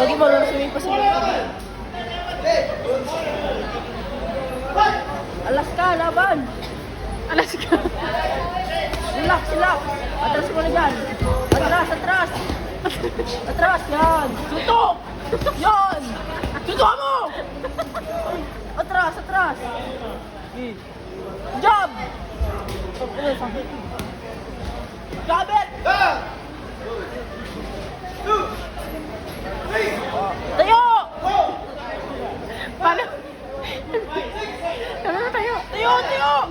Gagi mo, lang swimming pa sila. Alaska, laban! Alaska! relax, relax! Atras mo na dyan! Atras, atras! Atras, yan! Tutok! Yan! Tutok mo! Atras, atras! Job! Grabe! Eh. Júnior!